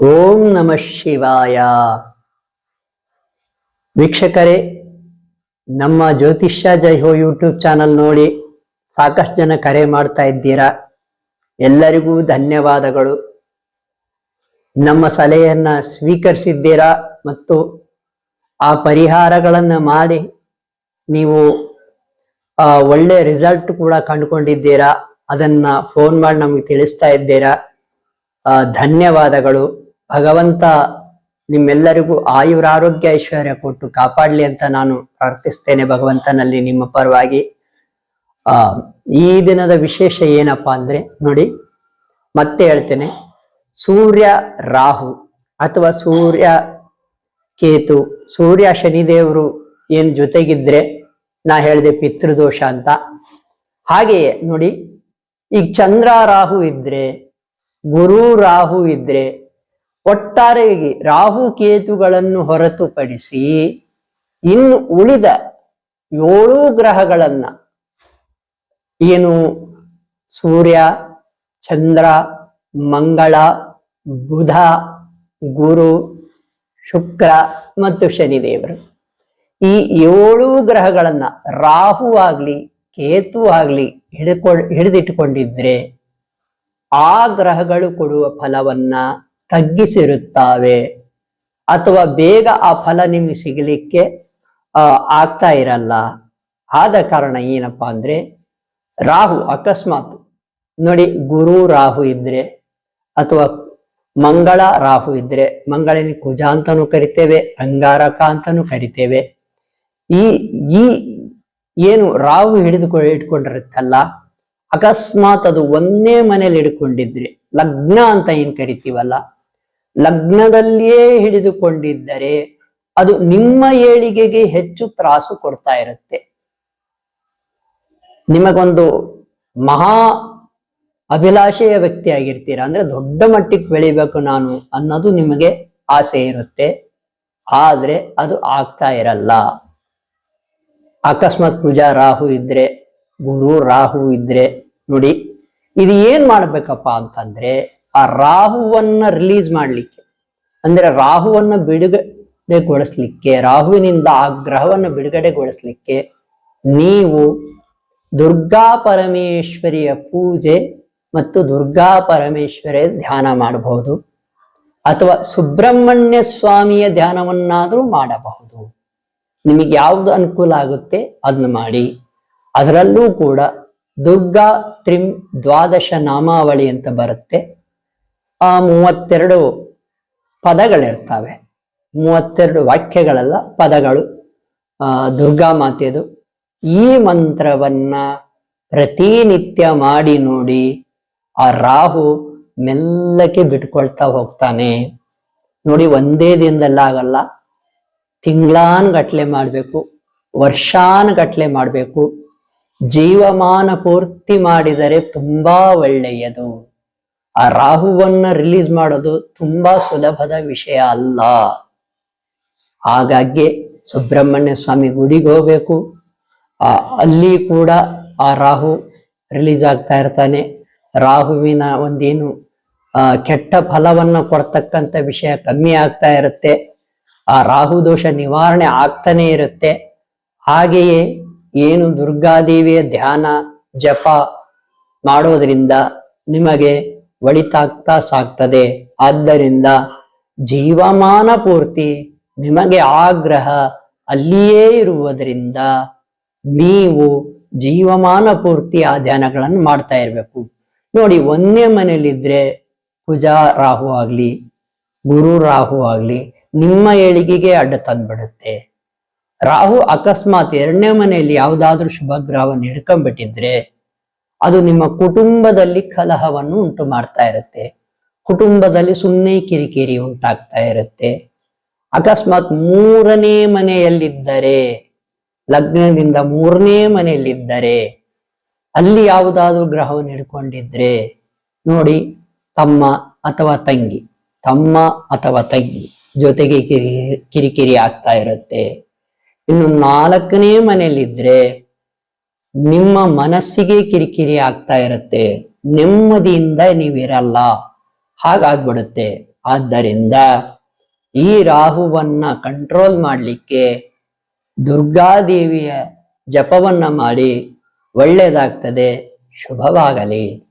ಓಂ ನಮಃ ಶಿವಾಯ. ವೀಕ್ಷಕರೇ, ನಮ್ಮ ಜ್ಯೋತಿಷ್ಯ ಜೈ ಹೋ ಯೂಟ್ಯೂಬ್ ಚಾನಲ್ ನೋಡಿ ಸಾಕಷ್ಟು ಜನ ಕರೆ ಮಾಡ್ತಾ ಇದ್ದೀರಾ? ಎಲ್ಲರಿಗೂ ಧನ್ಯವಾದಗಳು. ನಮ್ಮ ಸಲಹೆಯನ್ನ ಸ್ವೀಕರಿಸಿದ್ದೀರಾ? ಮತ್ತು ಆ ಪರಿಹಾರಗಳನ್ನು ಮಾಡಿ ನೀವು ಒಳ್ಳೆ ರಿಸಲ್ಟ್ ಕೂಡ ಕಂಡುಕೊಂಡಿದ್ದೀರಾ? ಅದನ್ನ ಫೋನ್ ಮಾಡಿ ನಮಗೆ ತಿಳಿಸ್ತಾ ಇದ್ದೀರಾ? ಧನ್ಯವಾದಗಳು. ಭಗವಂತ ನಿಮ್ಮೆಲ್ಲರಿಗೂ ಆಯುರಾರೋಗ್ಯ ಐಶ್ವರ್ಯ ಕೊಟ್ಟು ಕಾಪಾಡಲಿ ಅಂತ ನಾನು ಪ್ರಾರ್ಥಿಸ್ತೇನೆ ಭಗವಂತನಲ್ಲಿ ನಿಮ್ಮ ಪರವಾಗಿ. ಆ, ಈ ದಿನದ ವಿಶೇಷ ಏನಪ್ಪಾ ಅಂದ್ರೆ ನೋಡಿ, ಮತ್ತೆ ಹೇಳ್ತೇನೆ. ಸೂರ್ಯ ರಾಹು ಅಥವಾ ಸೂರ್ಯ ಕೇತು, ಸೂರ್ಯ ಶನಿದೇವರು ಏನ್ ಜೊತೆಗಿದ್ರೆ ನಾ ಹೇಳಿದೆ ಪಿತೃದೋಷ ಅಂತ. ಹಾಗೆಯೇ ನೋಡಿ, ಈಗ ಚಂದ್ರ ರಾಹು ಇದ್ರೆ, ಗುರು ರಾಹು ಇದ್ರೆ ಒಟ್ಟಾರೆಯಾಗಿ ರಾಹು ಕೇತುಗಳನ್ನು ಹೊರತುಪಡಿಸಿ ಇನ್ನು ಉಳಿದ ಏಳು ಗ್ರಹಗಳನ್ನ ಏನು? ಸೂರ್ಯ, ಚಂದ್ರ, ಮಂಗಳ, ಬುಧ, ಗುರು, ಶುಕ್ರ ಮತ್ತು ಶನಿದೇವರು. ಈ ಏಳು ಗ್ರಹಗಳನ್ನ ರಾಹು ಆಗ್ಲಿ, ಕೇತು ಆಗ್ಲಿ ಹಿಡ್ಕೊ ಹಿಡಿದಿಟ್ಟುಕೊಂಡಿದ್ರೆ ಆ ಗ್ರಹಗಳು ಕೊಡುವ ಫಲವನ್ನ ತಗ್ಗಿಸಿರುತ್ತವೆ. ಅಥವಾ ಬೇಗ ಆ ಫಲ ನಿಮಗೆ ಸಿಗಲಿಕ್ಕೆ ಆಗ್ತಾ ಇರಲ್ಲ. ಆದ ಕಾರಣ ಏನಪ್ಪಾ ಅಂದ್ರೆ, ರಾಹು ಅಕಸ್ಮಾತ್, ನೋಡಿ ಗುರು ರಾಹು ಇದ್ರೆ, ಅಥವಾ ಮಂಗಳ ರಾಹು ಇದ್ರೆ, ಮಂಗಳನ ಕುಜ ಅಂತಾನು ಕರಿತೇವೆ ಅಂಗಾರಕ ಅಂತಾನು ಕರಿತೇವೆ. ಈ ಈ ಏನು ರಾಹು ಹಿಡಿದುಕೊ, ಇಟ್ಕೊಂಡಿರುತ್ತಲ್ಲ, ಅಕಸ್ಮಾತ್ ಅದು ಒಂದೇ ಮನೇಲಿ ಹಿಡ್ಕೊಂಡಿದ್ರೆ, ಲಗ್ನ ಅಂತ ಏನ್ ಕರಿತೀವಲ್ಲ ಲಗ್ನದಲ್ಲಿಯೇ ಹಿಡಿದುಕೊಂಡಿದ್ದರೆ ಅದು ನಿಮ್ಮ ಏಳಿಗೆಗೆ ಹೆಚ್ಚು ತ್ರಾಸು ಕೊಡ್ತಾ ಇರುತ್ತೆ. ನಿಮಗೊಂದು ಮಹಾ ಅಭಿಲಾಷೆಯ ವ್ಯಕ್ತಿ ಆಗಿರ್ತೀರ ಅಂದ್ರೆ ದೊಡ್ಡ ಮಟ್ಟಿಗೆ ಬೆಳಿಬೇಕು ನಾನು ಅನ್ನೋದು ನಿಮಗೆ ಆಸೆ ಇರುತ್ತೆ. ಆದ್ರೆ ಅದು ಆಗ್ತಾ ಇರಲ್ಲ. ಅಕಸ್ಮಾತ್ ಪೂಜಾ ರಾಹು ಇದ್ರೆ, ಗುರು ರಾಹು ಇದ್ರೆ, ನೋಡಿ, ಇದು ಏನ್ ಮಾಡ್ಬೇಕಪ್ಪ ಅಂತಂದ್ರೆ ಆ ರಾಹುವನ್ನ ರಿಲೀಸ್ ಮಾಡಲಿಕ್ಕೆ. ಅಂದ್ರೆ ರಾಹುವನ್ನ ಬಿಡುಗಡೆಗೊಳಿಸ್ಲಿಕ್ಕೆ, ರಾಹುವಿನಿಂದ ಆ ಗ್ರಹವನ್ನು ಬಿಡುಗಡೆಗೊಳಿಸ್ಲಿಕ್ಕೆ ನೀವು ದುರ್ಗಾ ಪರಮೇಶ್ವರಿಯ ಪೂಜೆ ಮತ್ತು ದುರ್ಗಾ ಪರಮೇಶ್ವರಿಯ ಧ್ಯಾನ ಮಾಡಬಹುದು. ಅಥವಾ ಸುಬ್ರಹ್ಮಣ್ಯ ಸ್ವಾಮಿಯ ಧ್ಯಾನವನ್ನಾದರೂ ಮಾಡಬಹುದು. ನಿಮಗೆ ಯಾವುದು ಅನುಕೂಲ ಆಗುತ್ತೆ ಅದನ್ನ ಮಾಡಿ. ಅದರಲ್ಲೂ ಕೂಡ ದುರ್ಗಾ ತ್ರಿಂ ದ್ವಾದಶ ನಾಮಾವಳಿ ಅಂತ ಬರುತ್ತೆ. ಆ ಮೂವತ್ತೆರಡು ಪದಗಳಿರ್ತವೆ. ಮೂವತ್ತೆರಡು ವಾಕ್ಯಗಳೆಲ್ಲ ಪದಗಳು. ದುರ್ಗಾ ಮಾತೆದು. ಈ ಮಂತ್ರವನ್ನ ಪ್ರತಿನಿತ್ಯ ಮಾಡಿ ನೋಡಿ ಆ ರಾಹು ಮೆಲ್ಲಕ್ಕೆ ಬಿಟ್ಕೊಳ್ತಾ ಹೋಗ್ತಾನೆ. ನೋಡಿ, ಒಂದೇ ದಿನದಲ್ಲ ಆಗಲ್ಲ. ತಿಂಗಳಾನ್ ಗಟ್ಲೆ ಮಾಡಬೇಕು. ವರ್ಷಾನ್ ಗಟ್ಲೆ ಮಾಡಬೇಕು. ಜೀವಮಾನ ಪೂರ್ತಿ ಮಾಡಿದರೆ ತುಂಬಾ ಒಳ್ಳೆಯದು. ಆ ರಾಹುವನ್ನ ರಿಲೀಸ್ ಮಾಡೋದು ತುಂಬಾ ಸುಲಭದ ವಿಷಯ ಅಲ್ಲ. ಹಾಗಾಗಿ ಸುಬ್ರಹ್ಮಣ್ಯ ಸ್ವಾಮಿ ಗುಡಿಗೆ ಹೋಗ್ಬೇಕು. ಅಲ್ಲಿ ಕೂಡ ಆ ರಾಹು ರಿಲೀಸ್ ಆಗ್ತಾ ಇರ್ತಾನೆ. ರಾಹುವಿನ ಒಂದೇನು ಕೆಟ್ಟ ಫಲವನ್ನು ಕೊಡ್ತಕ್ಕಂಥ ವಿಷಯ ಕಮ್ಮಿ ಆಗ್ತಾ ಇರುತ್ತೆ. ಆ ರಾಹು ದೋಷ ನಿವಾರಣೆ ಆಗ್ತಾನೆ ಇರುತ್ತೆ. ಹಾಗೆಯೇ ಏನು ದುರ್ಗಾದೇವಿಯ ಧ್ಯಾನ, ಜಪ ಮಾಡೋದ್ರಿಂದ ನಿಮಗೆ ಒಳಿತಾಗ್ತಾ ಸಾಕ್ತದೆ ಆದ್ದರಿಂದ ಜೀವಮಾನ ಪೂರ್ತಿ ನಿಮಗೆ ಆಗ್ರಹ ಅಲ್ಲಿಯೇ ಇರುವುದರಿಂದ ನೀವು ಜೀವಮಾನ ಪೂರ್ತಿ ಆ ಧ್ಯಾನಗಳನ್ನು ಮಾಡ್ತಾ ಇರಬೇಕು. ನೋಡಿ, ಒಂದೇ ಮನೇಲಿದ್ರೆ ಕುಜ ರಾಹು ಆಗ್ಲಿ, ಗುರು ರಾಹು ಆಗ್ಲಿ, ನಿಮ್ಮ ಏಳಿಗೆಗೆ ಅಡ್ಡ ತಂದ್ಬಿಡುತ್ತೆ. ರಾಹು ಅಕಸ್ಮಾತ್ ಎರಡನೇ ಮನೆಯಲ್ಲಿ ಯಾವುದಾದ್ರೂ ಶುಭ ಗ್ರಹವನ್ನು ಹಿಡ್ಕೊಂಡ್ಬಿಟ್ಟಿದ್ರೆ ಅದು ನಿಮ್ಮ ಕುಟುಂಬದಲ್ಲಿ ಕಲಹವನ್ನು ಉಂಟು ಮಾಡ್ತಾ ಇರುತ್ತೆ. ಕುಟುಂಬದಲ್ಲಿ ಸುಮ್ಮನೆ ಕಿರಿಕಿರಿ ಉಂಟಾಗ್ತಾ ಇರುತ್ತೆ. ಅಕಸ್ಮಾತ್ ಮೂರನೇ ಮನೆಯಲ್ಲಿದ್ದರೆ, ಲಗ್ನದಿಂದ ಮೂರನೇ ಮನೆಯಲ್ಲಿದ್ದರೆ, ಅಲ್ಲಿ ಯಾವುದಾದ್ರೂ ಗ್ರಹವನ್ನು ಹಿಡ್ಕೊಂಡಿದ್ರೆ, ನೋಡಿ, ತಮ್ಮ ಅಥವಾ ತಂಗಿ, ತಮ್ಮ ಅಥವಾ ತಂಗಿ ಜೊತೆಗೆ ಕಿರಿ, ಕಿರಿಕಿರಿ ಆಗ್ತಾ ಇರುತ್ತೆ. ಇನ್ನು ನಾಲ್ಕನೇ ಮನೆಯಲ್ಲಿದ್ರೆ ನಿಮ್ಮ ಮನಸ್ಸಿಗೆ ಕಿರಿಕಿರಿ ಆಗ್ತಾ ಇರುತ್ತೆ. ನೆಮ್ಮದಿಯಿಂದ ನೀವಿರಲ್ಲ. ಹಾಗಾಗ್ಬಿಡುತ್ತೆ. ಆದ್ದರಿಂದ ಈ ರಾಹುವನ್ನ ಕಂಟ್ರೋಲ್ ಮಾಡಲಿಕ್ಕೆ ದುರ್ಗಾದೇವಿಯ ಜಪವನ್ನ ಮಾಡಿ ಒಳ್ಳೆಯದಾಗ್ತದೆ ಶುಭವಾಗಲಿ.